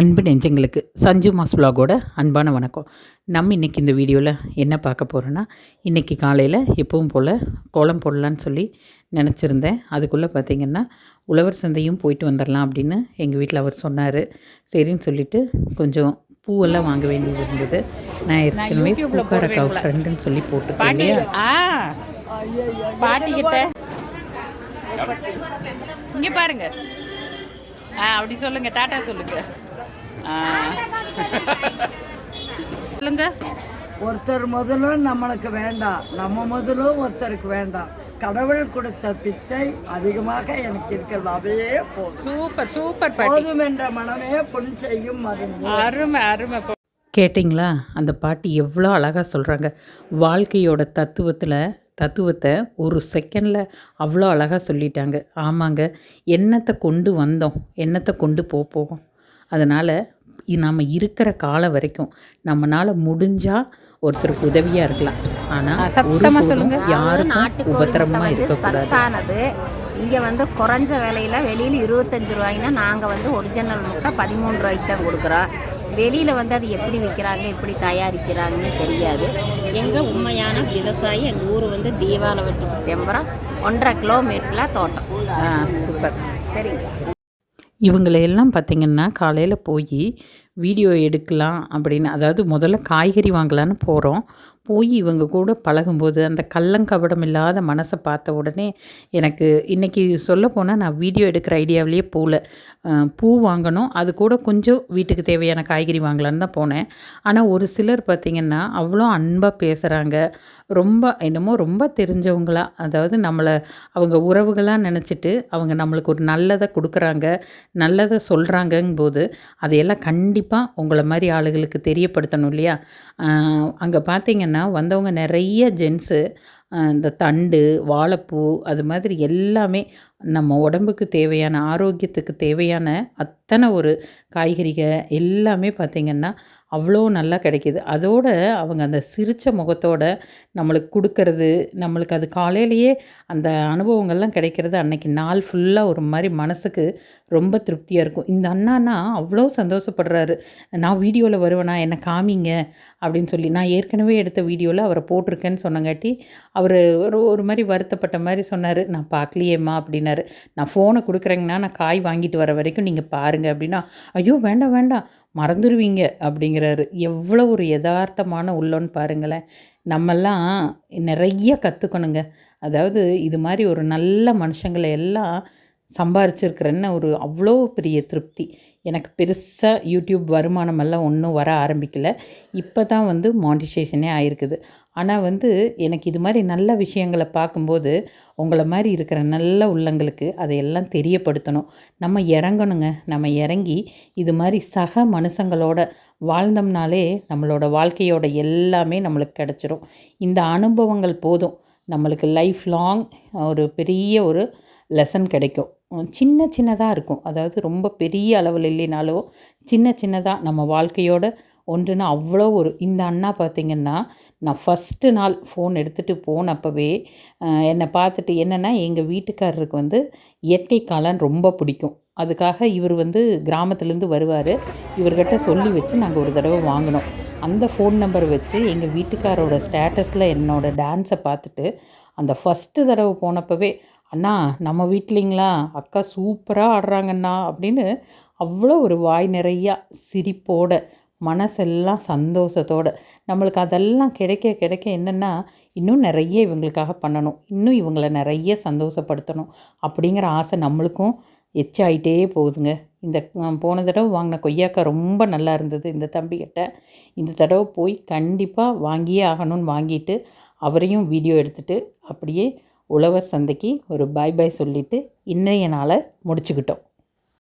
அன்பு நெஞ்சங்களுக்கு சஞ்சு மாஸ் vlog-ஓட அன்பான வணக்கம். நம்ம இன்றைக்கி இந்த வீடியோவில் என்ன பார்க்க போகிறோன்னா இன்றைக்கி காலையில் எப்பவும் போல் கோலம் போடலான்னு சொல்லி நினச்சிருந்தேன். அதுக்குள்ளே பார்த்திங்கன்னா உழவர் சந்தையும் போயிட்டு வந்துடலாம் அப்படின்னு எங்கள் வீட்டில் அவர் சொன்னார். சரின்னு சொல்லிட்டு கொஞ்சம் பூவெல்லாம் வாங்க வேண்டியது இருந்தது. நான் ஏற்கனவே பூக்காரக்கா ஃப்ரெண்டுன்னு சொல்லி போட்டுருக்கேன் இல்லையா? ஆ. பாட்டி கிட்ட. இங்க பாருங்க. ஆ அப்படி சொல்லுங்க. டாட்டா சொல்லுங்க. சொல்லுங்க. ஒருத்தர் முதலும் நம்மளுக்கு வேண்டாம். நம்ம முதலும் ஒருத்தருக்கு வேண்டாம். கடவுள் கொடுத்த பிச்சை அதிகமாக எனக்கு இருக்கிறது. போதும். சூப்பர் சூப்பர் போதும் என்ற மனமே பொன் செய்யும் மருந்து அருமை அருமை கேட்டிங்களா? அந்த பாட்டி எவ்வளோ அழகாக சொல்கிறாங்க வாழ்க்கையோட தத்துவத்தில் தத்துவத்தை ஒரு செகண்டில் அவ்வளோ அழகாக சொல்லிட்டாங்க. ஆமாங்க என்னத்தை கொண்டு வந்தோம்? என்னத்தை கொண்டு போக போகும்? அதனால் நம்ம இருக்கிற காலம் வரைக்கும் நம்மளால் முடிஞ்சால் ஒருத்தருக்கு உதவியாக இருக்கலாம். ஆனால் சத்தமா சொல்லுங்க. யாருக்கும் நாட்டுக்கோழி உபத்திரமாக இருக்கக்கூடாது சத்தானது. இங்கே வந்து குறைஞ்ச விலையில் வெளியில் இருபத்தஞ்சு ரூபாய்னா நாங்கள் வந்து ஒரிஜினல் முட்டை பதிமூணு ரூபாய்க்கு தான் கொடுக்குறோம். வெளியில் வந்து அது எப்படி விற்கிறாங்க எப்படி தயாரிக்கிறாங்கன்னு தெரியாது. எங்கள் உண்மையான விவசாயி எங்கள் ஊர் வந்து தீபாவளவட்டிக்கு டெம்பரம் ஒன்றரை கிலோமீட்டரில் தோட்டம். சூப்பர். சரிங்களா? இவங்களையெல்லாம் பார்த்திங்கன்னா காலையில் போய் வீடியோ எடுக்கலாம் அப்படின்னு. அதாவது முதல்ல காய்கறி வாங்கலான்னு போகிறோம் போய் இவங்க கூட பழகும்போது அந்த கள்ளங்கபடம் இல்லாத மனசை பார்த்த உடனே எனக்கு இன்றைக்கி சொல்ல போனால் நான் வீடியோ எடுக்கிற ஐடியாவிலேயே போகல பூ வாங்கணும். அது கூட கொஞ்சம் வீட்டுக்கு தேவையான காய்கறி வாங்கலான்னு தான் போனேன். ஆனால் ஒரு சிலர் பார்த்திங்கன்னா அவ்வளோ அன்பாக பேசுகிறாங்க ரொம்ப என்னமோ ரொம்ப தெரிஞ்சவங்களா. அதாவது நம்மளை அவங்க உறவுகளாக நினச்சிட்டு அவங்க நம்மளுக்கு ஒரு நல்லதை கொடுக்குறாங்க நல்லதை சொல்கிறாங்கங்கும் போது அதையெல்லாம் கண்டிப்பாக உங்களை மாதிரி ஆளுகளுக்கு தெரியப்படுத்தணும் இல்லையா? அங்கே பார்த்தீங்கன்னா வந்தவங்க நிறைய ஜென்ஸு இந்த தண்டு வாழைப்பூ அது மாதிரி எல்லாமே நம்ம உடம்புக்கு தேவையான ஆரோக்கியத்துக்கு தேவையான அத்தனை ஒரு காய்கறிகள் எல்லாமே பார்த்திங்கன்னா அவ்வளோ நல்லா கிடைக்கிது. அதோட அவங்க அந்த சிரித்த முகத்தோட நம்மளுக்கு கொடுக்கறது நம்மளுக்கு அது காலையிலேயே அந்த அனுபவங்கள்லாம் கிடைக்கிறது அன்னைக்கு நாள் ஃபுல்லாக ஒரு மாதிரி மனசுக்கு ரொம்ப திருப்தியாக இருக்கும். இந்த அண்ணானா அவ்வளோ சந்தோஷப்படுறாரு. நான் வீடியோவில் வருவேனா என்னை காமிங்க அப்படின்னு சொல்லி. நான் ஏற்கனவே எடுத்த வீடியோவில் அவரை போட்டிருக்கேன்னு சொன்னங்காட்டி அவர் ஒரு ஒரு மாதிரி வருத்தப்பட்ட மாதிரி சொன்னார். நான் பார்க்கலையேம்மா அப்படின்னு அப்படின்னாரு. நான் ஃபோனை கொடுக்குறேங்கண்ணா நான் காய் வாங்கிட்டு வர வரைக்கும் நீங்கள் பாருங்கள் அப்படின்னா ஐயோ வேண்டாம் வேண்டாம் மறந்துடுவீங்க அப்படிங்கிறாரு. எவ்வளோ ஒரு யதார்த்தமான உள்ளோன்னு பாருங்களேன். நம்மெல்லாம் நிறைய கற்றுக்கணுங்க அதாவது இது மாதிரி ஒரு நல்ல மனுஷங்களை எல்லாம் சம்பாரிச்சிருக்கிறேன்னு ஒரு அவ்வளோ பெரிய திருப்தி. எனக்கு பெருசாக யூடியூப் வருமானமெல்லாம் ஒன்றும் வர ஆரம்பிக்கலை. இப்போ தான் வந்து மானிட்டைசேஷனே ஆயிருக்குது. ஆனால் வந்து எனக்கு இது மாதிரி நல்ல விஷயங்களை பார்க்கும்போது உங்களை மாதிரி இருக்கிற நல்ல உள்ளங்களுக்கு அதையெல்லாம் தெரியப்படுத்தணும். நம்ம இறங்கணுங்க. நம்ம இறங்கி இது மாதிரி சக மனுஷங்களோட வாழ்ந்தோம்னாலே நம்மளோட வாழ்க்கையோட எல்லாமே நம்மளுக்கு கிடச்சிரும். இந்த அனுபவங்கள் போதும். நம்மளுக்கு லைஃப் லாங் ஒரு பெரிய ஒரு லெசன் கிடைக்கும். சின்ன சின்னதாக இருக்கும். அதாவது ரொம்ப பெரிய அளவில் இல்லைனாலோ சின்ன சின்னதாக நம்ம வாழ்க்கையோட ஒன்றுனா அவ்வளோ ஒரு இந்த அண்ணா பார்த்திங்கன்னா நான் ஃபஸ்ட்டு நாள் ஃபோன் எடுத்துகிட்டு போனப்பவே என்னை பார்த்துட்டு என்னென்னா எங்கள் வீட்டுக்காரருக்கு வந்து இயற்கை காளான் ரொம்ப பிடிக்கும். அதுக்காக இவர் வந்து கிராமத்துலேருந்து வருவார். இவர்கிட்ட சொல்லி வச்சு நாங்கள் ஒரு தடவை வாங்கினோம். அந்த ஃபோன் நம்பர் வச்சு எங்கள் வீட்டுக்காரோட ஸ்டேட்டஸில் என்னோடய டான்ஸை பார்த்துட்டு அந்த ஃபஸ்ட்டு தடவை போனப்பவே அண்ணா நம்ம வீட்லிங்களா? அக்கா சூப்பராக ஆடுறாங்கண்ணா அப்படின்னு அவ்வளோ ஒரு வாய் நிறையா சிரிப்போட மனசெல்லாம் சந்தோஷத்தோட. நம்மளுக்கு அதெல்லாம் கிடைக்க கிடைக்க என்னென்னா இன்னும் நிறைய இவங்களுக்காக பண்ணணும். இன்னும் இவங்களை நிறைய சந்தோஷப்படுத்தணும். அப்படிங்கிற ஆசை நம்மளுக்கும் எச்சாயிட்டே போகுதுங்க. இந்த போன தடவை வாங்கின கொய்யாக்காய் ரொம்ப நல்லா இருந்தது இந்த தம்பிக்கிட்ட இந்த தடவை போய் கண்டிப்பாக வாங்கியே ஆகணும்னு வாங்கிட்டு அவரையும் வீடியோ எடுத்துகிட்டு அப்படியே உழவர் சந்தைக்கு ஒரு பாய் பாய் சொல்லிவிட்டு இன்றைய நாளை முடிச்சுக்கிட்டோம்.